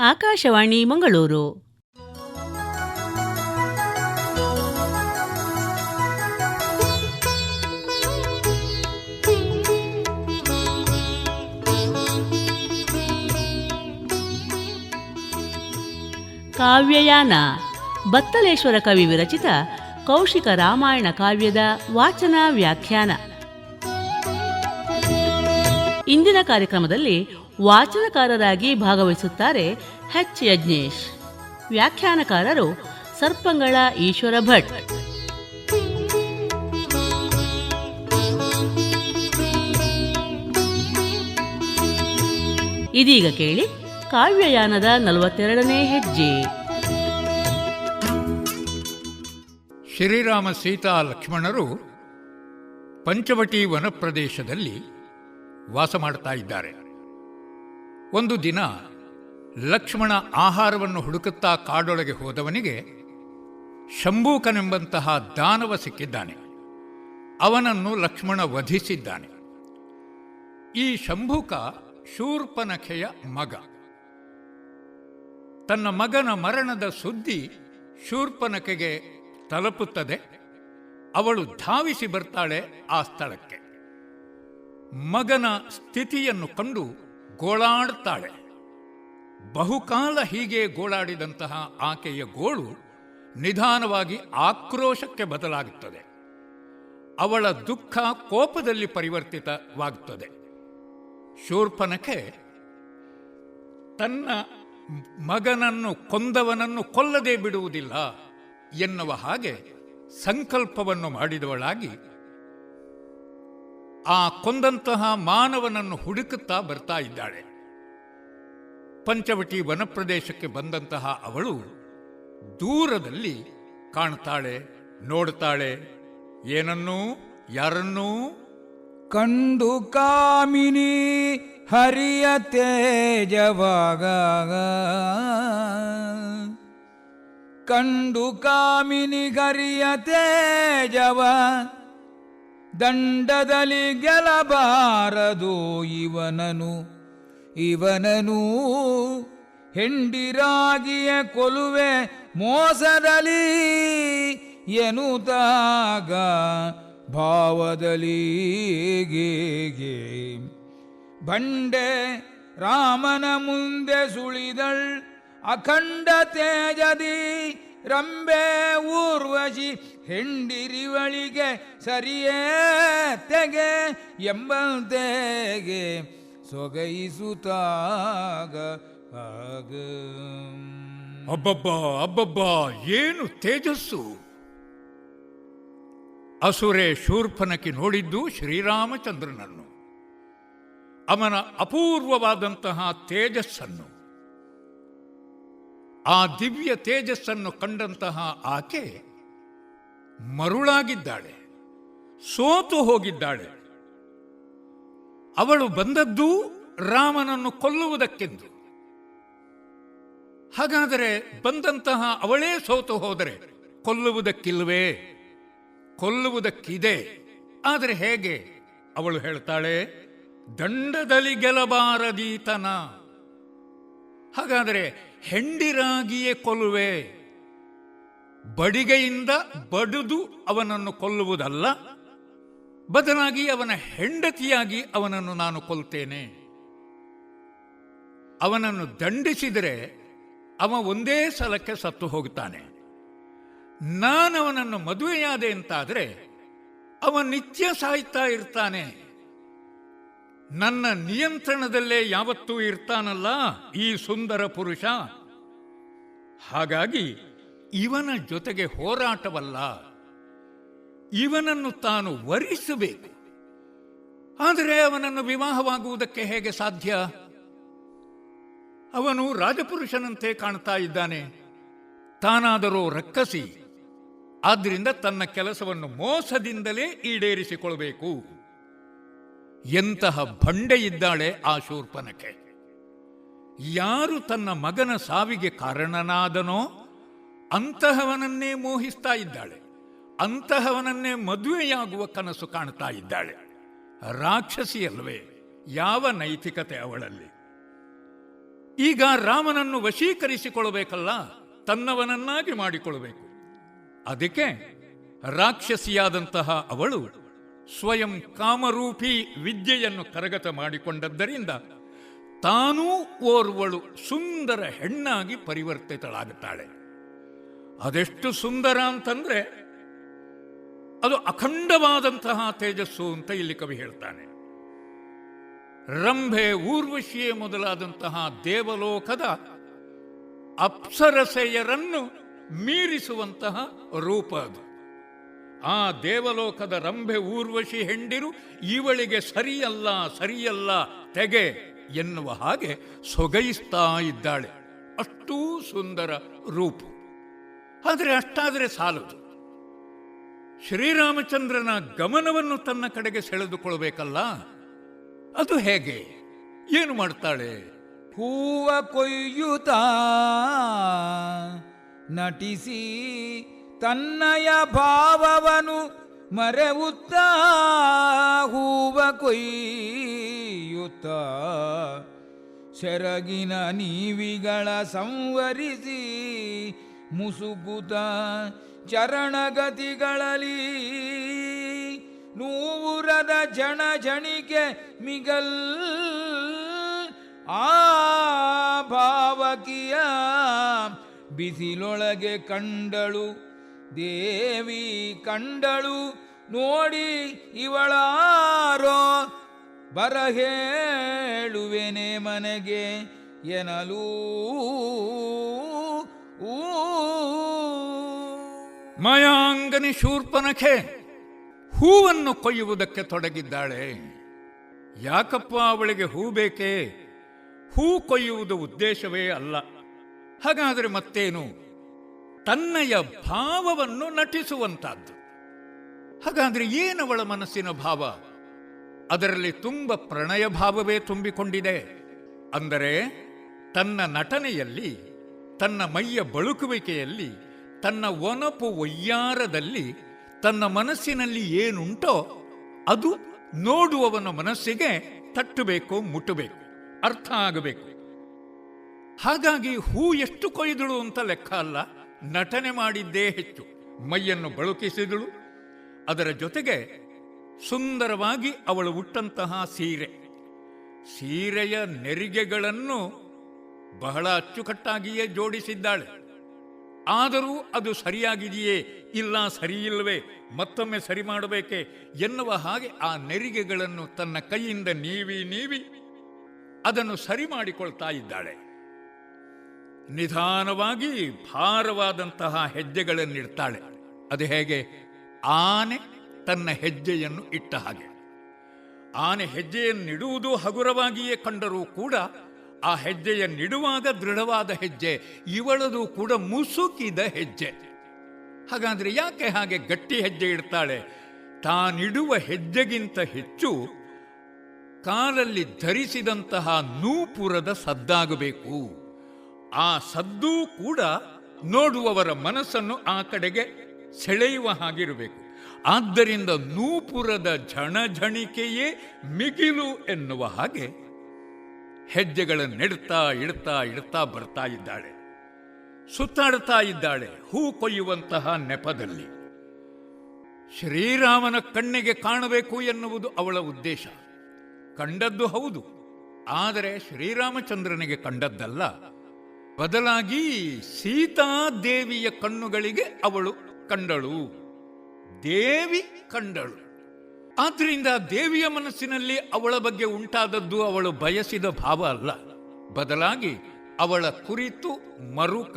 ಆಕಾಶವಾಣಿ ಮಂಗಳೂರು. ಕಾವ್ಯಯಾನ ಬತ್ತಲೇಶ್ವರ ಕವಿ ವಿರಚಿತ ಕೌಶಿಕ ರಾಮಾಯಣ ಕಾವ್ಯದ ವಾಚನ ವ್ಯಾಖ್ಯಾನ. ಇಂದಿನ ಕಾರ್ಯಕ್ರಮದಲ್ಲಿ ವಾಚನಕಾರರಾಗಿ ಭಾಗವಹಿಸುತ್ತಾರೆ ಹೆಚ್ ಯಜ್ಞೇಶ್. ವ್ಯಾಖ್ಯಾನಕಾರರು ಸರ್ಪಂಗಳ ಈಶ್ವರ ಭಟ್. ಇದೀಗ ಕೇಳಿ ಕಾವ್ಯಯಾನದ ನಲವತ್ತೆರಡನೇ ಹೆಜ್ಜೆ. ಶ್ರೀರಾಮ ಸೀತಾ ಲಕ್ಷ್ಮಣರು ಪಂಚವಟಿ ವನಪ್ರದೇಶದಲ್ಲಿ ವಾಸ ಮಾಡ್ತಾ ಇದ್ದಾರೆ. ಒಂದು ದಿನ ಲಕ್ಷ್ಮಣ ಆಹಾರವನ್ನು ಹುಡುಕುತ್ತಾ ಕಾಡೊಳಗೆ ಹೋದವನಿಗೆ ಶಂಭೂಕನೆಂಬಂತಹ ದಾನವ ಸಿಕ್ಕಿದ್ದಾನೆ. ಅವನನ್ನು ಲಕ್ಷ್ಮಣ ವಧಿಸಿದ್ದಾನೆ. ಈ ಶಂಭೂಕ ಶೂರ್ಪನಖೆಯ ಮಗ. ತನ್ನ ಮಗನ ಮರಣದ ಸುದ್ದಿ ಶೂರ್ಪನಖೆಗೆ ತಲುಪುತ್ತದೆ. ಅವಳು ಧಾವಿಸಿ ಬರ್ತಾಳೆ ಆ ಸ್ಥಳಕ್ಕೆ. ಮಗನ ಸ್ಥಿತಿಯನ್ನು ಕಂಡು ಗೋಳಾಡುತ್ತಾಳೆ. ಬಹುಕಾಲ ಹೀಗೆ ಗೋಳಾಡಿದಂತಹ ಆಕೆಯ ಗೋಳು ನಿಧಾನವಾಗಿ ಆಕ್ರೋಶಕ್ಕೆ ಬದಲಾಗುತ್ತದೆ. ಅವಳ ದುಃಖ ಕೋಪದಲ್ಲಿ ಪರಿವರ್ತಿತವಾಗುತ್ತದೆ. ಶೂರ್ಪನಕೆ ತನ್ನ ಮಗನನ್ನು ಕೊಂದವನನ್ನು ಕೊಲ್ಲದೆ ಬಿಡುವುದಿಲ್ಲ ಎನ್ನುವ ಹಾಗೆ ಸಂಕಲ್ಪವನ್ನು ಮಾಡಿದವಳಾಗಿ ಆ ಕೊಂದಂತಹ ಮಾನವನನ್ನು ಹುಡುಕುತ್ತಾ ಬರ್ತಾ ಇದ್ದಾಳೆ. ಪಂಚವಟಿ ವನಪ್ರದೇಶಕ್ಕೆ ಬಂದಂತಹ ಅವಳು ದೂರದಲ್ಲಿ ಕಾಣ್ತಾಳೆ, ನೋಡ್ತಾಳೆ, ಏನನ್ನೂ, ಯಾರನ್ನೂ? ಕಂಡು ಕಾಮಿನಿ ಹರಿಯ ತೇಜವಾಗ. ಕಂಡು ಕಾಮಿನಿ ಹರಿಯ ತೇಜವ. ದಂಡದಲ್ಲಿ ಗೆಲಬಾರದು ಇವನನು. ಇವನನು ಹೆಂಡಿರಾಗಿಯ ಕೊಲುವೆ ಮೋಸದಲ್ಲಿ ಎನ್ನುತ್ತಾಗ ಭಾವದಲ್ಲಿ ಗೇಗೆ ಬಂಡೆ ರಾಮನ ಮುಂದೆ ಸುಳಿದಳ್ ಅಖಂಡ ತೇಜದಿ ರಂಬೆ ಊರ್ವಶಿ ಹೆಂಡಿರಿವಳಿಗೆ ಸರಿಯೇ ತೆಗೆ ಎಂಬಂತೆಗೆ ಸೊಗೈಸುತ್ತಾಗ ಆಗ ಅಬ್ಬಬ್ಬಾ ಅಬ್ಬಬ್ಬಾ, ಏನು ತೇಜಸ್ಸು? ಅಸುರೆ ಶೂರ್ಪನಕ್ಕೆ ನೋಡಿದ್ದು ಶ್ರೀರಾಮಚಂದ್ರನನ್ನು. ಅವನ ಅಪೂರ್ವವಾದಂತಹ ತೇಜಸ್ಸನ್ನು. ಆ ದಿವ್ಯ ತೇಜಸ್ಸನ್ನು ಕಂಡಂತಹ ಆಕೆ ಮರುಳಾಗಿದ್ದಾಳೆ, ಸೋತು ಹೋಗಿದ್ದಾಳೆ. ಅವಳು ಬಂದದ್ದು ರಾಮನನ್ನು ಕೊಲ್ಲುವುದಕ್ಕೆಂದು. ಹಾಗಾದರೆ ಬಂದಂತಹ ಅವಳೇ ಸೋತು ಹೋದರೆ ಕೊಲ್ಲುವುದಕ್ಕಿಲ್ವೇ? ಕೊಲ್ಲುವುದಕ್ಕಿದೆ. ಆದರೆ ಹೇಗೆ? ಅವಳು ಹೇಳ್ತಾಳೆ, ದಂಡದಲ್ಲಿ ಗೆಲಬಾರದೀತನ. ಹಾಗಾದರೆ ಹೆಂಡಿರಾಗಿಯೇ ಕೊಲ್ಲುವೆ? ಬಡಿಗೆಯಿಂದ ಬಡಿದು ಅವನನ್ನು ಕೊಲ್ಲುವುದಲ್ಲ, ಬದಲಾಗಿ ಅವನ ಹೆಂಡತಿಯಾಗಿ ಅವನನ್ನು ನಾನು ಕೊಲ್ತೇನೆ. ಅವನನ್ನು ದಂಡಿಸಿದರೆ ಅವ ಒಂದೇ ಸಲಕ್ಕೆ ಸತ್ತು ಹೋಗುತ್ತಾನೆ. ನಾನವನನ್ನು ಮದುವೆಯಾದೆ ಅಂತಾದರೆ, ಅವ ನಿತ್ಯ ಸಾಯ್ತಾ ಇರ್ತಾನೆ. ನನ್ನ ನಿಯಂತ್ರಣದಲ್ಲೇ ಯಾವತ್ತೂ ಇರ್ತಾನಲ್ಲ ಈ ಸುಂದರ ಪುರುಷ? ಹಾಗಾಗಿ ಇವನ ಜೊತೆಗೆ ಹೋರಾಟವಲ್ಲ. ಇವನನ್ನು ತಾನು ವರಿಸಬೇಕು. ಆದರೆ ಅವನನ್ನು ವಿವಾಹವಾಗುವುದಕ್ಕೆ ಹೇಗೆ ಸಾಧ್ಯ? ಅವನು ರಾಜಪುರುಷನಂತೆ ಕಾಣ್ತಾ ಇದ್ದಾನೆ. ತಾನಾದರೂ ರಕ್ಕಸಿ ಆದ್ದರಿಂದ ತನ್ನ ಕೆಲಸವನ್ನು ಮೋಸದಿಂದಲೇ ಈಡೇರಿಸಿಕೊಳ್ಬೇಕು. ಎಂತಹ ಬಂಡೆ ಇದ್ದಾಳೆ ಆ ಶೂರ್ಪನಕೆ ಯಾರು ತನ್ನ ಮಗನ ಸಾವಿಗೆ ಕಾರಣನಾದನೋ ಅಂತಹವನನ್ನೇ ಮೋಹಿಸ್ತಾ ಇದ್ದಾಳೆ. ಅಂತಹವನನ್ನೇ ಮದುವೆಯಾಗುವ ಕನಸು ಕಾಣ್ತಾ ಇದ್ದಾಳೆ. ರಾಕ್ಷಸಿ ಅಲ್ವೇ, ಯಾವ ನೈತಿಕತೆ ಅವಳಲ್ಲಿ? ಈಗ ರಾಮನನ್ನು ವಶೀಕರಿಸಿಕೊಳ್ಳಬೇಕಲ್ಲ, ತನ್ನವನನ್ನಾಗಿ ಮಾಡಿಕೊಳ್ಳಬೇಕು. ಅದಕ್ಕೆ ರಾಕ್ಷಸಿಯಾದಂತಹ ಅವಳು ಸ್ವಯಂ ಕಾಮರೂಪಿ ವಿದ್ಯೆಯನ್ನು ಕರಗತ ಮಾಡಿಕೊಂಡದ್ದರಿಂದ ತಾನೂ ಓರ್ವಳು ಸುಂದರ ಹೆಣ್ಣಾಗಿ ಪರಿವರ್ತಿತಳಾಗುತ್ತಾಳೆ. ಅದೆಷ್ಟು ಸುಂದರ ಅಂತಂದ್ರೆ ಅದು ಅಖಂಡವಾದಂತಹ ತೇಜಸ್ಸು ಅಂತ ಇಲ್ಲಿ ಕವಿ ಹೇಳ್ತಾನೆ. ರಂಭೆ ಊರ್ವಶಿಯೇ ಮೊದಲಾದಂತಹ ದೇವಲೋಕದ ಅಪ್ಸರಸೆಯರನ್ನು ಮೀರಿಸುವಂತಹ ರೂಪ ಅದು. ಆ ದೇವಲೋಕದ ರಂಭೆ ಊರ್ವಶಿ ಹೆಂಡಿರು, ಇವಳಿಗೆ ಸರಿಯಲ್ಲ ಸರಿಯಲ್ಲ, ತೆಗೆ ಎನ್ನುವ ಹಾಗೆ ಸೊಗೈಸ್ತಾ ಇದ್ದಾಳೆ. ಅಷ್ಟೂ ಸುಂದರ ರೂಪು. ಆದರೆ ಅಷ್ಟಾದರೆ ಸಾಲದು. ಶ್ರೀರಾಮಚಂದ್ರನ ಗಮನವನ್ನು ತನ್ನ ಕಡೆಗೆ ಸೆಳೆದುಕೊಳ್ಬೇಕಲ್ಲ? ಅದು ಹೇಗೆ? ಏನು ಮಾಡ್ತಾಳೆ? ಹೂವ ಕೊಯ್ಯುತ್ತ, ನಟಿಸಿ ತನ್ನಯ ಭಾವವನು ಮರೆವುತ್ತ ಹೂವ ಕೊಯ್ಯುತ್ತ. ಸೆರಗಿನ ನೀವಿಗಳ ಸಂವರಿಸಿ ಮುಸುಕುತ ಚರಣಗತಿಗಳಲ್ಲಿ. ನೂರದ ಜಣ ಜಣಿಕೆ ಮಿಗಲ್ ಆ ಭಾವಕಿಯ ಬಿಸಿಲೊಳಗೆ ಕಂಡಳು ದೇವಿ ಕಂಡಳು ನೋಡಿ ಇವಳಾರೋ ಬರಹೇಳುವೆನೆ ಮನೆಗೆ ಎನಲೂ. ಮಾಯಾಂಗನಿ ಶೂರ್ಪನಖೆ, ಹೂವನ್ನು ಕೊಯ್ಯುವುದಕ್ಕೆ ತೊಡಗಿದ್ದಾಳೆ. ಯಾಕಪ್ಪ ಅವಳಿಗೆ ಹೂ ಬೇಕೇ? ಹೂ ಕೊಯ್ಯುವುದು ಉದ್ದೇಶವೇ ಅಲ್ಲ. ಹಾಗಾದರೆ ಮತ್ತೇನು? ತನ್ನಯ ಭಾವವನ್ನು ನಟಿಸುವಂತಹದ್ದು. ಹಾಗಾದ್ರೆ ಏನವಳ ಮನಸ್ಸಿನ ಭಾವ? ಅದರಲ್ಲಿ ತುಂಬ ಪ್ರಣಯ ಭಾವವೇ ತುಂಬಿಕೊಂಡಿದೆ. ಅಂದರೆ ತನ್ನ ನಟನೆಯಲ್ಲಿ, ತನ್ನ ಮೈಯ ಬಳುಕುವಿಕೆಯಲ್ಲಿ, ತನ್ನ ಒನಪು ಒಯ್ಯಾರದಲ್ಲಿ ತನ್ನ ಮನಸ್ಸಿನಲ್ಲಿ ಏನುಂಟೋ ಅದು ನೋಡುವವನ ಮನಸ್ಸಿಗೆ ತಟ್ಟಬೇಕು, ಮುಟ್ಟಬೇಕು, ಅರ್ಥ ಆಗಬೇಕು. ಹಾಗಾಗಿ ಹೂ ಎಷ್ಟು ಕೊಯ್ದಳು ಅಂತ ಲೆಕ್ಕ ಅಲ್ಲ. ನಟನೆ ಮಾಡಿದ್ದೇ ಹೆಚ್ಚು. ಮೈಯನ್ನು ಬಳುಕಿಸಿದಳು. ಅದರ ಜೊತೆಗೆ ಸುಂದರವಾಗಿ ಅವಳು ಉಟ್ಟಂತಹ ಸೀರೆ. ಸೀರೆಯ ನೆರಿಗೆಗಳನ್ನು ಬಹಳ ಅಚ್ಚುಕಟ್ಟಾಗಿಯೇ ಜೋಡಿಸಿದ್ದಾಳೆ. ಆದರೂ ಅದು ಸರಿಯಾಗಿದೆಯೇ? ಇಲ್ಲ, ಸರಿಯಿಲ್ಲವೇ? ಮತ್ತೊಮ್ಮೆ ಸರಿ ಮಾಡಬೇಕೆ? ಎನ್ನುವ ಹಾಗೆ ಆ ನೆರಿಗೆಗಳನ್ನು ತನ್ನ ಕೈಯಿಂದ ನೀವಿ ನೀವಿ ಅದನ್ನು ಸರಿ ಮಾಡಿಕೊಳ್ತಾ ಇದ್ದಾಳೆ. ನಿಧಾನವಾಗಿ ಭಾರವಾದಂತಹ ಹೆಜ್ಜೆಗಳನ್ನಿಡ್ತಾಳೆ. ಅದು ಹೇಗೆ? ಆನೆ ತನ್ನ ಹೆಜ್ಜೆಯನ್ನು ಇಟ್ಟ ಹಾಗೆ. ಆನೆ ಹೆಜ್ಜೆಯನ್ನಿಡುವುದು ಹಗುರವಾಗಿಯೇ ಕಂಡರೂ ಕೂಡ ಆ ಹೆಜ್ಜೆಯನ್ನಿಡುವಾಗ ದೃಢವಾದ ಹೆಜ್ಜೆ, ಇವಳದು ಕೂಡ ಮುಸುಕಿದ ಹೆಜ್ಜೆ. ಹಾಗಾದ್ರೆ ಯಾಕೆ ಹಾಗೆ ಗಟ್ಟಿ ಹೆಜ್ಜೆ ಇಡ್ತಾಳೆ? ತಾನಿಡುವ ಹೆಜ್ಜೆಗಿಂತ ಹೆಚ್ಚು ಕಾಲಲ್ಲಿ ಧರಿಸಿದಂತಹ ನೂಪುರದ ಸದ್ದಾಗಬೇಕು. ಆ ಸದ್ದು ಕೂಡ ನೋಡುವವರ ಮನಸ್ಸನ್ನು ಆ ಕಡೆಗೆ ಸೆಳೆಯುವ ಹಾಗಿರಬೇಕು. ಆದ್ದರಿಂದ ನೂಪುರದ ಝಣಝಣಿಕೆಯೇ ಮಿಗಿಲು ಎನ್ನುವ ಹಾಗೆ ಹೆಜ್ಜೆಗಳನ್ನು ನೆಡ್ತಾ ಇಡ್ತಾ ಇಡ್ತಾ ಬರ್ತಾ ಇದ್ದಾಳೆ. ಸುತ್ತಾಡ್ತಾ ಇದ್ದಾಳೆ ಹೂ ಕೊಯ್ಯುವಂತಹ ನೆಪದಲ್ಲಿ. ಶ್ರೀರಾಮನ ಕಣ್ಣಿಗೆ ಕಾಣಬೇಕು ಎನ್ನುವುದು ಅವಳ ಉದ್ದೇಶ. ಕಂಡದ್ದು ಹೌದು. ಆದರೆ ಶ್ರೀರಾಮಚಂದ್ರನಿಗೆ ಕಂಡದ್ದಲ್ಲ. ಬದಲಾಗಿ ಸೀತಾದೇವಿಯ ಕಣ್ಣುಗಳಿಗೆ ಅವಳು ಕಂಡಳು. ದೇವಿ ಕಂಡಳು. ಆದ್ರಿಂದ ದೇವಿಯ ಮನಸ್ಸಿನಲ್ಲಿ ಅವಳ ಬಗ್ಗೆ ಉಂಟಾದದ್ದು ಅವಳು ಬಯಸಿದ ಭಾವ ಅಲ್ಲ. ಬದಲಾಗಿ ಅವಳ ಕುರಿತು ಮರುಕ,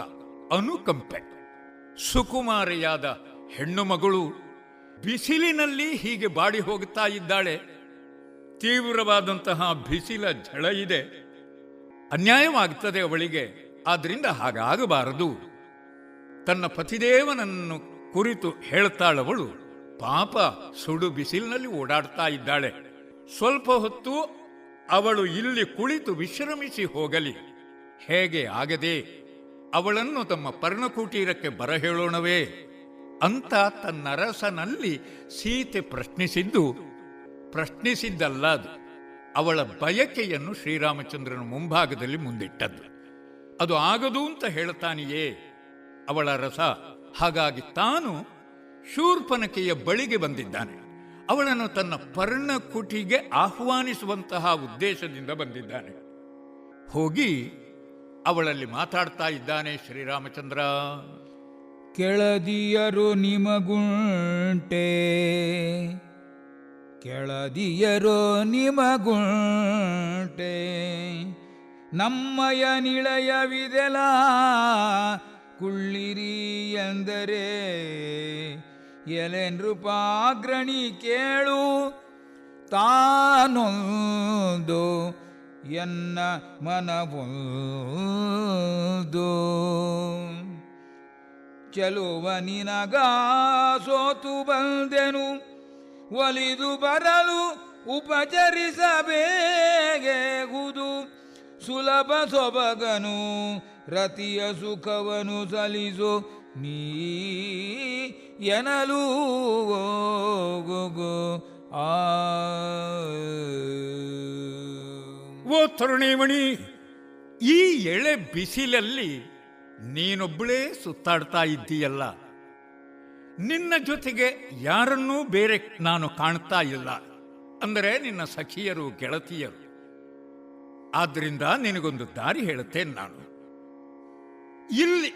ಅನುಕಂಪೆ. ಸುಕುಮಾರಿಯಾದ ಹೆಣ್ಣು ಮಗಳು ಬಿಸಿಲಿನಲ್ಲಿ ಹೀಗೆ ಬಾಡಿ ಹೋಗುತ್ತಾ ಇದ್ದಾಳೆ. ತೀವ್ರವಾದಂತಹ ಬಿಸಿಲ ಝಳ ಇದೆ. ಅನ್ಯಾಯವಾಗುತ್ತದೆ ಅವಳಿಗೆ. ಆದ್ರಿಂದ ಹಾಗಾಗಬಾರದು. ತನ್ನ ಪತಿದೇವನನ್ನು ಕುರಿತು ಹೇಳ್ತಾಳವಳು, ಪಾಪ ಸುಡು ಬಿಸಿಲಿನಲ್ಲಿ ಓಡಾಡ್ತಾ ಇದ್ದಾಳೆ. ಸ್ವಲ್ಪ ಹೊತ್ತು ಅವಳು ಇಲ್ಲಿ ಕುಳಿತು ವಿಶ್ರಮಿಸಿ ಹೋಗಲಿ. ಹೇಗೆ ಆಗದೆ ಅವಳನ್ನು ತಮ್ಮ ಪರ್ಣಕುಟೀರಕ್ಕೆ ಬರ ಹೇಳೋಣವೇ ಅಂತ ತನ್ನರಸನಲ್ಲಿ ಸೀತೆ ಪ್ರಶ್ನಿಸಿದ್ದು, ಪ್ರಶ್ನಿಸಿದ್ದಲ್ಲ ಅದು. ಅವಳ ಬಯಕೆಯನ್ನು ಶ್ರೀರಾಮಚಂದ್ರನ ಮುಂಭಾಗದಲ್ಲಿ ಮುಂದಿಟ್ಟದ್ದು. ಅದು ಆಗದು ಅಂತ ಹೇಳ್ತಾನೆಯೇ ಅವಳ ರಸ ಹಾಗಾಗಿ ತಾನು ಶೂರ್ಪನಕೆಯ ಬಳಿಗೆ ಬಂದಿದ್ದಾನೆ. ಅವಳನ್ನು ತನ್ನ ಪರ್ಣಕುಟಿಗೆ ಆಹ್ವಾನಿಸುವಂತಹ ಉದ್ದೇಶದಿಂದ ಬಂದಿದ್ದಾನೆ. ಹೋಗಿ ಅವಳಲ್ಲಿ ಮಾತಾಡ್ತಾ ಇದ್ದಾನೆ ಶ್ರೀರಾಮಚಂದ್ರ. ಕೆಳದಿಯರು ನಿಮಗುಂಟೆ. ಕೆಳದಿಯರು ನಿಮಗುಂಟೆ. ನಮ್ಮಯ ನಿಳಯವಿದೆಲ ಕುಳ್ಳಿರಿ ಎಂದರೆ ಎಲೆ ನೃಪಾಗ್ರಣಿ ಕೇಳು ತಾನೊಂದು ಎನ್ನ ಮನವೊಂದು. ಚಲುವ ನಿನಗ ಸೋತು ಬಂದೆನು, ಒಲಿದು ಬರಲು ಉಪಚರಿಸಬೇಗುದು ಸುಲಭ ಸೊಬಗನು, ರತಿಯ ಸುಖವನು ಸಲಿಸು, ನೀ ಎನಲು ಆ. ಓ ತರುಣಿಮಣಿ, ಈ ಎಳೆ ಬಿಸಿಲಲ್ಲಿ ನೀನೊಬ್ಬಳೇ ಸುತ್ತಾಡ್ತಾ ಇದ್ದೀಯಲ್ಲ. ನಿನ್ನ ಜೊತೆಗೆ ಯಾರನ್ನೂ ಬೇರೆ ನಾನು ಕಾಣ್ತಾ ಇಲ್ಲ. ಅಂದರೆ ನಿನ್ನ ಸಖಿಯರು, ಗೆಳತಿಯರು. ಆದ್ರಿಂದ ನಿನಗೊಂದು ದಾರಿ ಹೇಳುತ್ತೇನೆ ನಾನು. ಇಲ್ಲಿ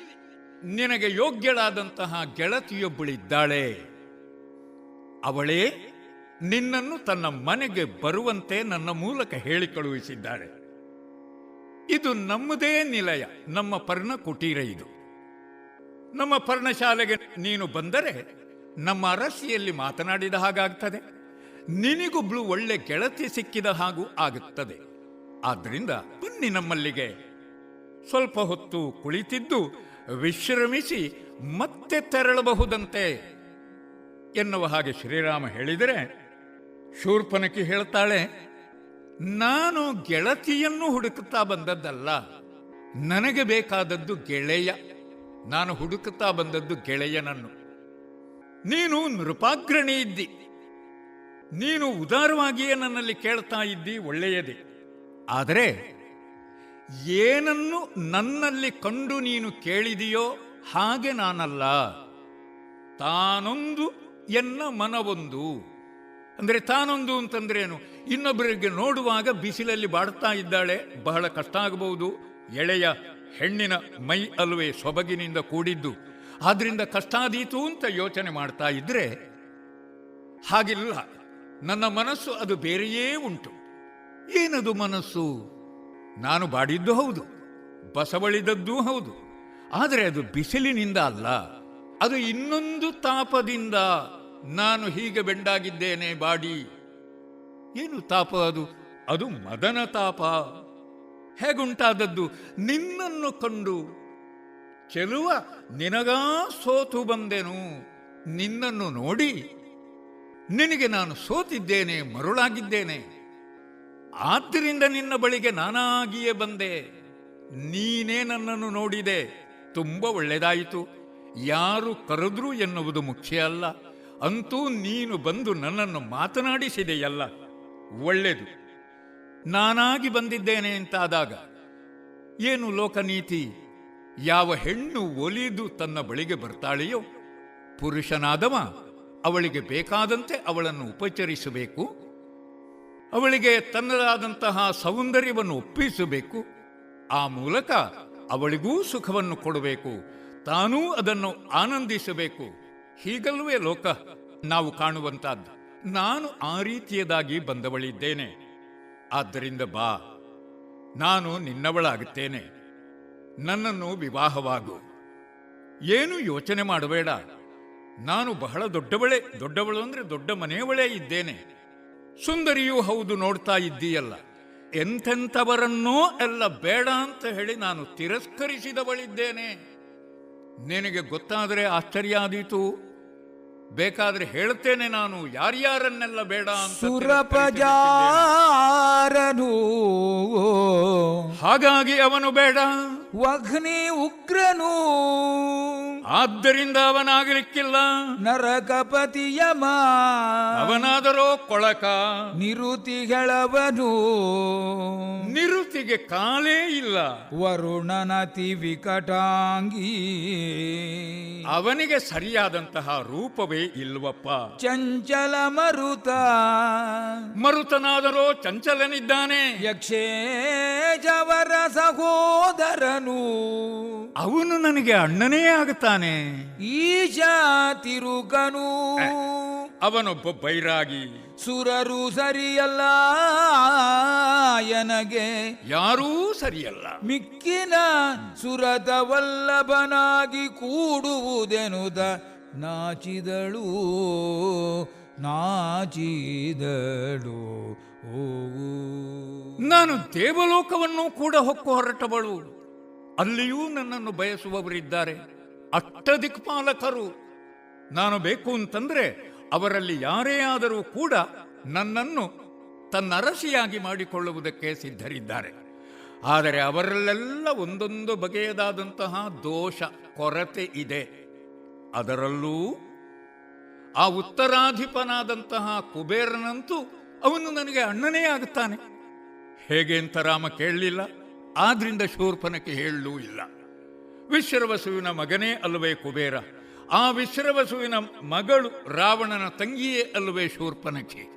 ನಿನಗೆ ಯೋಗ್ಯಳಾದಂತಹ ಗೆಳತಿಯೊಬ್ಬಳಿದ್ದಾಳೆ. ಅವಳೇ ನಿನ್ನನ್ನು ತನ್ನ ಮನೆಗೆ ಬರುವಂತೆ ನನ್ನ ಮೂಲಕ ಹೇಳಿ ಕಳುಹಿಸಿದ್ದಾಳೆ ಇದು ನಮ್ಮದೇ ನಿಲಯ, ನಮ್ಮ ಪರ್ಣ ಕುಟೀರ ಇದು. ನಮ್ಮ ಪರ್ಣಶಾಲೆಗೆ ನೀನು ಬಂದರೆ ನಮ್ಮ ಅರಸಿಯಲ್ಲಿ ಮಾತನಾಡಿದ ಹಾಗಾಗ್ತದೆ. ನಿನಗೊಬ್ಳು ಒಳ್ಳೆ ಗೆಳತಿ ಸಿಕ್ಕಿದ ಹಾಗೂ ಆಗುತ್ತದೆ. ಆದ್ದರಿಂದ ಬನ್ನಿ ನಮ್ಮಲ್ಲಿಗೆ. ಸ್ವಲ್ಪ ಹೊತ್ತು ಕುಳಿತಿದ್ದು ವಿಶ್ರಮಿಸಿ ಮತ್ತೆ ತೆರಳಬಹುದಂತೆ ಎನ್ನುವ ಹಾಗೆ ಶ್ರೀರಾಮ ಹೇಳಿದರೆ ಶೂರ್ಪನಕಿ ಹೇಳ್ತಾಳೆ, ನಾನು ಗೆಳತಿಯನ್ನು ಹುಡುಕುತ್ತಾ ಬಂದದ್ದಲ್ಲ, ನನಗೆ ಬೇಕಾದದ್ದು ಗೆಳೆಯ. ನಾನು ಹುಡುಕುತ್ತಾ ಬಂದದ್ದು ಗೆಳೆಯನನ್ನು. ನೀನು ನೃಪಾಗ್ರಣಿ ಇದ್ದಿ. ನೀನು ಉದಾರವಾಗಿಯೇ ನನ್ನಲ್ಲಿ ಕೇಳ್ತಾ ಇದ್ದಿ, ಒಳ್ಳೆಯದೇ. ಆದರೆ ಏನನ್ನು ನನ್ನಲ್ಲಿ ಕಂಡು ನೀನು ಕೇಳಿದೆಯೋ ಹಾಗೆ ನಾನಲ್ಲ. ತಾನೊಂದು ಎನ್ನ ಮನವೊಂದು. ಅಂದರೆ ತಾನೊಂದು ಅಂತಂದ್ರೇನು? ಇನ್ನೊಬ್ಬರಿಗೆ ನೋಡುವಾಗ ಬಿಸಿಲಲ್ಲಿ ಬಾಡ್ತಾ ಇದ್ದಾಳೆ, ಬಹಳ ಕಷ್ಟ ಆಗಬಹುದು. ಎಳೆಯ ಹೆಣ್ಣಿನ ಮೈ ಅಲ್ವೇ ಸೊಬಗಿನಿಂದ ಕೂಡಿದ್ದು. ಆದ್ರಿಂದ ಕಷ್ಟಾದೀತು ಅಂತ ಯೋಚನೆ ಮಾಡ್ತಾ ಇದ್ರೆ ಹಾಗಿಲ್ಲ. ನನ್ನ ಮನಸ್ಸು ಅದು ಬೇರೆಯೇ ಉಂಟು. ಏನದು ಮನಸ್ಸು? ನಾನು ಬಾಡಿದ್ದು ಹೌದು, ಬಸವಳಿದದ್ದೂ ಹೌದು, ಆದರೆ ಅದು ಬಿಸಿಲಿನಿಂದ ಅಲ್ಲ, ಅದು ಇನ್ನೊಂದು ತಾಪದಿಂದ ನಾನು ಹೀಗೆ ಬೆಂಡಾಗಿದ್ದೇನೆ ಬಾಡಿ. ಏನು ತಾಪ ಅದು? ಅದು ಮದನ ತಾಪ. ಹೇಗುಂಟಾದದ್ದು? ನಿನ್ನನ್ನು ಕಂಡು. ಚೆಲುವ, ನಿನಗಾ ಸೋತು ಬಂದೆನು, ನಿನ್ನನ್ನು ನೋಡಿ. ನಿನಗೆ ನಾನು ಸೋತಿದ್ದೇನೆ, ಮರುಳಾಗಿದ್ದೇನೆ. ಆದ್ದರಿಂದ ನಿನ್ನ ಬಳಿಗೆ ನಾನಾಗಿಯೇ ಬಂದೆ. ನೀನೇ ನನ್ನನ್ನು ನೋಡಿದೆ. ತುಂಬ ಒಳ್ಳೆಯದಾಯಿತು ಯಾರು ಕರೆದ್ರು ಎನ್ನುವುದು ಮುಖ್ಯ ಅಲ್ಲ. ಅಂತೂ ನೀನು ಬಂದು ನನ್ನನ್ನು ಮಾತನಾಡಿಸಿದೆಯಲ್ಲ. ಒಳ್ಳೆಯದು ನಾನಾಗಿ ಬಂದಿದ್ದೇನೆ ಅಂತಾದಾಗ, ಏನು ಲೋಕನೀತಿ? ಯಾವ ಹೆಣ್ಣು ಒಲಿದು ತನ್ನ ಬಳಿಗೆ ಬರ್ತಾಳೆಯೋ? ಪುರುಷನಾದವ, ಅವಳಿಗೆ ಬೇಕಾದಂತೆ ಅವಳನ್ನು ಉಪಚರಿಸಬೇಕು. ಅವಳಿಗೆ ತನ್ನದಾದಂತಹ ಸೌಂದರ್ಯವನ್ನು ಒಪ್ಪಿಸಬೇಕು. ಆ ಮೂಲಕ ಅವಳಿಗೂ ಸುಖವನ್ನು ಕೊಡಬೇಕು. ತಾನೂ ಅದನ್ನು ಆನಂದಿಸಬೇಕು. ಹೀಗಲ್ವೇ ಲೋಕ? ನಾವು ಕಾಣುವಂತಹದ್ದು ನಾನು ಆ ರೀತಿಯದಾಗಿ ಬಂದವಳಿದ್ದೇನೆ. ಆದ್ದರಿಂದ ಬಾ. ನಾನು ನಿನ್ನವಳಾಗುತ್ತೇನೆ. ನನ್ನನ್ನು ವಿವಾಹವಾಗು. ಏನು ಯೋಚನೆ ಮಾಡಬೇಡ ನಾನು ಬಹಳ ದೊಡ್ಡವಳೆ, ದೊಡ್ಡವಳು ಅಂದರೆ ದೊಡ್ಡ ಮನೆಯವಳೇ ಇದ್ದೇನೆ. ಸುಂದರಿಯೂ ಹೌದು ನೋಡ್ತಾ ಇದ್ದೀಯಲ್ಲ. ಎಂಥೆಂಥವರನ್ನೂ ಎಲ್ಲ ಬೇಡ ಅಂತ ಹೇಳಿ ನಾನು ತಿರಸ್ಕರಿಸಿದವಳಿದ್ದೇನೆ. ನಿನಗೆ ಗೊತ್ತಾದರೆ ಆಶ್ಚರ್ಯ ಆದೀತು ಬೇಕಾದ್ರೆ ಹೇಳ್ತೇನೆ ನಾನು ಯಾರ್ಯಾರನ್ನೆಲ್ಲ ಬೇಡ. ಸುರಪಜಾರನು ಹಾಗಾಗಿ ಅವನು ಬೇಡ. ವಘ್ನಿ ಉಗ್ರನು. ಆದ್ದರಿಂದ ಅವನಾಗಲಿಕ್ಕಿಲ್ಲ. ನರಕಪತಿಯಮ ಅವನಾದರೋ ಕೊಳಕ. ನಿರುತಿಗಳವನು ನಿರುತಿಗೆ ಕಾಲೇ ಇಲ್ಲ. ವರುಣನತಿ ವಿಕಟಾಂಗಿ ಅವನಿಗೆ ಸರಿಯಾದಂತಹ ರೂಪವೇ ಇಲ್ವಪ್ಪ. ಚಂಚಲ ಮರುತ. ಮರುತನಾದರೋ ಚಂಚಲನಿದ್ದಾನೆ. ಯಕ್ಷೇಜವರ ಸಹೋದರನು. ಅವನು ನನಗೆ ಅಣ್ಣನೇ ಆಗುತ್ತಾನೆ. ಈಶ ತಿರುಗನು ಅವನೊಬ್ಬ ಬೈರಾಗಿ. ಸುರರು ಸರಿಯಲ್ಲ ಎನಗೆ. ಯಾರೂ ಸರಿಯಲ್ಲ. ಮಿಕ್ಕಿನ ಸುರದ ವಲ್ಲಭನಾಗಿ ಕೂಡುವುದೆನುದ ನಾಚಿದಳು ನಾಚಿದಳು ಓ. ನಾನು ದೇವಲೋಕವನ್ನು ಕೂಡ ಹೊಕ್ಕು ಹೊರಟವಳು. ಅಲ್ಲಿಯೂ ನನ್ನನ್ನು ಬಯಸುವವರಿದ್ದಾರೆ. ಅಷ್ಟ ದಿಕ್ಪಾಲಕರು. ನಾನು ಬೇಕು ಅಂತಂದ್ರೆ ಅವರಲ್ಲಿ ಯಾರೇ ಆದರೂ ಕೂಡ ನನ್ನನ್ನು ತನ್ನರಸಿಯಾಗಿ ಮಾಡಿಕೊಳ್ಳುವುದಕ್ಕೆ ಸಿದ್ಧರಿದ್ದಾರೆ. ಆದರೆ ಅವರಲ್ಲೆಲ್ಲ ಒಂದೊಂದು ಬಗೆಯದಾದಂತಹ ದೋಷ, ಕೊರತೆ ಇದೆ. ಅದರಲ್ಲೂ ಆ ಉತ್ತರಾಧಿಪನಾದಂತಹ ಕುಬೇರನಂತೂ ಅವನು ನನಗೆ ಅಣ್ಣನೇ ಆಗುತ್ತಾನೆ ಹೇಗೆ ಅಂತ ರಾಮ ಕೇಳಲಿಲ್ಲ. ಆದ್ರಿಂದ ಶೂರ್ಪನಕ್ಕೆ ಹೇಳಲೂ ಇಲ್ಲ. ವಿಶ್ರವಸುವಿನ ಮಗನೇ ಅಲ್ಲವೇ ಕುಬೇರ. ಆ ವಿಶ್ರವಸುವಿನ ಮಗಳು ರಾವಣನ ತಂಗಿಯೇ ಅಲ್ಲವೇ ಶೂರ್ಪನಖಿ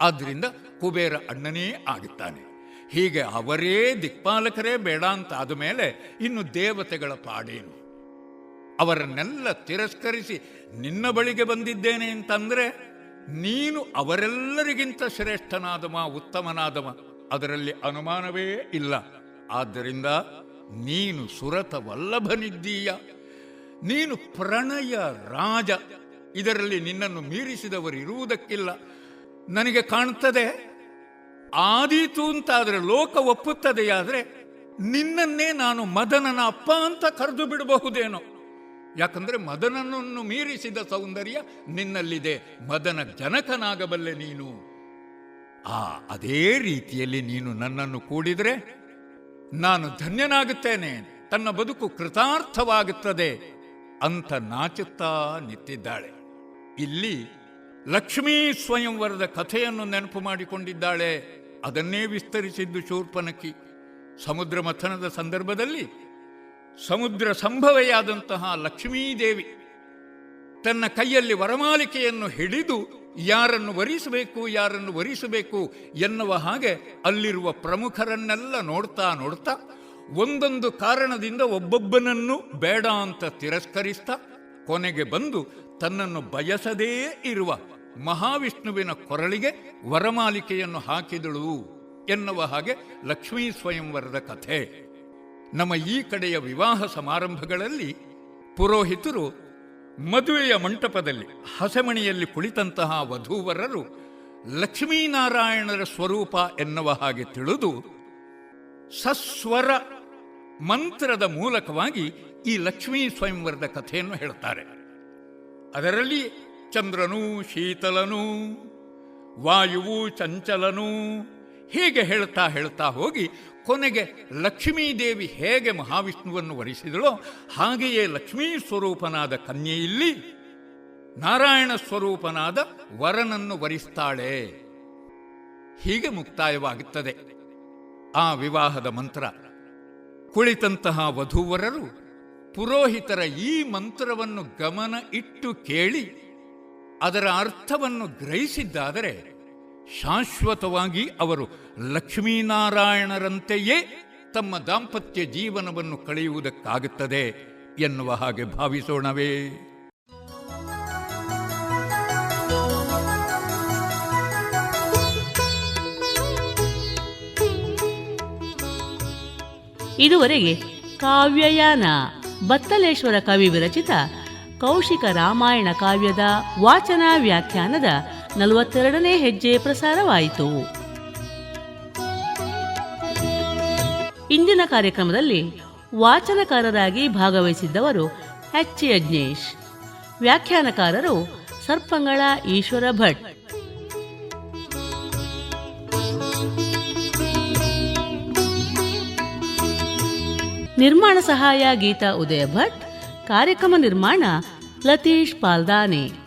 ಆದ್ರಿಂದ ಕುಬೇರ ಅಣ್ಣನೇ ಆಗುತ್ತಾನೆ ಹೀಗೆ ಅವರೇ ದಿಕ್ಪಾಲಕರೇ ಬೇಡ ಅಂತ ಆದ ಮೇಲೆ ಇನ್ನು ದೇವತೆಗಳ ಪಾಡೇನು. ಅವರನ್ನೆಲ್ಲ ತಿರಸ್ಕರಿಸಿ ನಿನ್ನ ಬಳಿಗೆ ಬಂದಿದ್ದೇನೆ ಅಂತಂದ್ರೆ ನೀನು ಅವರೆಲ್ಲರಿಗಿಂತ ಶ್ರೇಷ್ಠನಾದವ ಉತ್ತಮನಾದವ ಅದರಲ್ಲಿ ಅನುಮಾನವೇ ಇಲ್ಲ. ಆದ್ದರಿಂದ ನೀನು ಸುರತ ವಲ್ಲಭನಿದ್ದೀಯ ನೀನು ಪ್ರಣಯ ರಾಜ. ಇದರಲ್ಲಿ ನಿನ್ನನ್ನು ಮೀರಿಸಿದವರು ಇರುವುದಕ್ಕಿಲ್ಲ. ನನಗೆ ಕಾಣುತ್ತದೆ, ಆದೀತು ಅಂತಾದರೆ ಲೋಕ ಒಪ್ಪುತ್ತದೆಯಾದರೆ ನಿನ್ನನ್ನೇ ನಾನು ಮದನನ ಅಪ್ಪ ಅಂತ ಕರೆದು ಬಿಡಬಹುದೇನೋ. ಯಾಕಂದರೆ ಮದನನನ್ನು ಮೀರಿಸಿದ ಸೌಂದರ್ಯ ನಿನ್ನಲ್ಲಿದೆ. ಮದನ ಜನಕನಾಗಬಲ್ಲೆ ನೀನು. ಆ, ಅದೇ ರೀತಿಯಲ್ಲಿ ನೀನು ನನ್ನನ್ನು ಕೂಡಿದ್ರೆ ನಾನು ಧನ್ಯನಾಗುತ್ತೇನೆ. ತನ್ನ ಬದುಕು ಕೃತಾರ್ಥವಾಗುತ್ತದೆ ಅಂತ ನಾಚುತ್ತಾ ನಿಂತಿದ್ದಾಳೆ. ಇಲ್ಲಿ ಲಕ್ಷ್ಮೀ ಸ್ವಯಂವರದ ಕಥೆಯನ್ನು ನೆನಪು ಮಾಡಿಕೊಂಡಿದ್ದಾಳೆ. ಅದನ್ನೇ ವಿಸ್ತರಿಸಿದ್ದು ಶೂರ್ಪನಕಿ ಸಮುದ್ರ ಮಥನದ ಸಂದರ್ಭದಲ್ಲಿ ಸಮುದ್ರ ಸಂಭವೆಯಾದಂತಹ ಲಕ್ಷ್ಮೀದೇವಿ ತನ್ನ ಕೈಯಲ್ಲಿ ವರಮಾಲಿಕೆಯನ್ನು ಹಿಡಿದು ಯಾರನ್ನು ವರಿಸಬೇಕು ಯಾರನ್ನು ವರಿಸಬೇಕು ಎನ್ನುವ ಹಾಗೆ ಅಲ್ಲಿರುವ ಪ್ರಮುಖರನ್ನೆಲ್ಲ ನೋಡ್ತಾ ನೋಡ್ತಾ ಒಂದೊಂದು ಕಾರಣದಿಂದ ಒಬ್ಬೊಬ್ಬನನ್ನು ಬೇಡ ಅಂತ ತಿರಸ್ಕರಿಸ್ತಾ ಕೊನೆಗೆ ಬಂದು ತನ್ನನ್ನು ಬಯಸದೇ ಇರುವ ಮಹಾವಿಷ್ಣುವಿನ ಕೊರಳಿಗೆ ವರಮಾಲಿಕೆಯನ್ನು ಹಾಕಿದಳು ಎನ್ನುವ ಹಾಗೆ ಲಕ್ಷ್ಮೀ ಸ್ವಯಂವರದ ಕಥೆ. ನಮ್ಮ ಈ ಕಡೆಯ ವಿವಾಹ ಸಮಾರಂಭಗಳಲ್ಲಿ ಪುರೋಹಿತರು ಮದುವೆಯ ಮಂಟಪದಲ್ಲಿ ಹಸೆಮಣಿಯಲ್ಲಿ ಕುಳಿತಂತಹ ವಧೂವರರು ಲಕ್ಷ್ಮೀನಾರಾಯಣರ ಸ್ವರೂಪ ಎನ್ನುವ ಹಾಗೆ ತಿಳಿದು ಸಸ್ವರ ಮಂತ್ರದ ಮೂಲಕವಾಗಿ ಈ ಲಕ್ಷ್ಮೀ ಸ್ವಯಂವರದ ಕಥೆಯನ್ನು ಹೇಳ್ತಾರೆ ಅದರಲ್ಲಿ ಚಂದ್ರನು, ಶೀತಲನು, ವಾಯುವು, ಚಂಚಲನು ಹೀಗೆ ಹೇಳ್ತಾ ಹೇಳ್ತಾ ಹೋಗಿ ಕೊನೆಗೆ ಲಕ್ಷ್ಮೀದೇವಿ ಹೇಗೆ ಮಹಾವಿಷ್ಣುವನ್ನು ವರಿಸಿದಳೋ ಹಾಗೆಯೇ ಲಕ್ಷ್ಮೀ ಸ್ವರೂಪನಾದ ಕನ್ಯೆಯಲ್ಲಿ ನಾರಾಯಣ ಸ್ವರೂಪನಾದ ವರನನ್ನು ವರಿಸ್ತಾಳೆ. ಹೀಗೆ ಮುಕ್ತಾಯವಾಗುತ್ತದೆ. ಆ ವಿವಾಹದ ಮಂತ್ರ. ಕುಳಿತಂತಹ ವಧುವರರು ಪುರೋಹಿತರ ಈ ಮಂತ್ರವನ್ನು ಗಮನ ಇಟ್ಟು ಕೇಳಿ ಅದರ ಅರ್ಥವನ್ನು ಗ್ರಹಿಸಿದ್ದಾದರೆ ಶಾಶ್ವತವಾಗಿ ಅವರು ಲಕ್ಷ್ಮೀನಾರಾಯಣರಂತೆಯೇ ತಮ್ಮ ದಾಂಪತ್ಯ ಜೀವನವನ್ನು ಕಳೆಯುವುದಕ್ಕಾಗುತ್ತದೆ ಎನ್ನುವ ಹಾಗೆ ಭಾವಿಸೋಣವೇ. ಇದುವರೆಗೆ ಕಾವ್ಯಯಾನ ಬತ್ತಲೇಶ್ವರ ಕವಿ ವಿರಚಿತ ಕೌಶಿಕ ರಾಮಾಯಣ ಕಾವ್ಯದ ವಾಚನ ವ್ಯಾಖ್ಯಾನದ ನಲವತ್ತೆರಡನೇ ಹೆಜ್ಜೆ ಪ್ರಸಾರವಾಯಿತು. ಇಂದಿನ ಕಾರ್ಯಕ್ರಮದಲ್ಲಿ ವಾಚನಕಾರರಾಗಿ ಭಾಗವಹಿಸಿದ್ದವರು ಎಚ್ ಯಜ್ಞೇಶ್ ವ್ಯಾಖ್ಯಾನಕಾರರು ಸರ್ಪಂಗಳ ಈಶ್ವರ ಭಟ್. ನಿರ್ಮಾಣ ಸಹಾಯ ಗೀತಾ ಉದಯ ಭಟ್, ಕಾರ್ಯಕ್ರಮ ನಿರ್ಮಾಣ ಲತೀಶ್ ಪಾಲ್ದಾನೆ.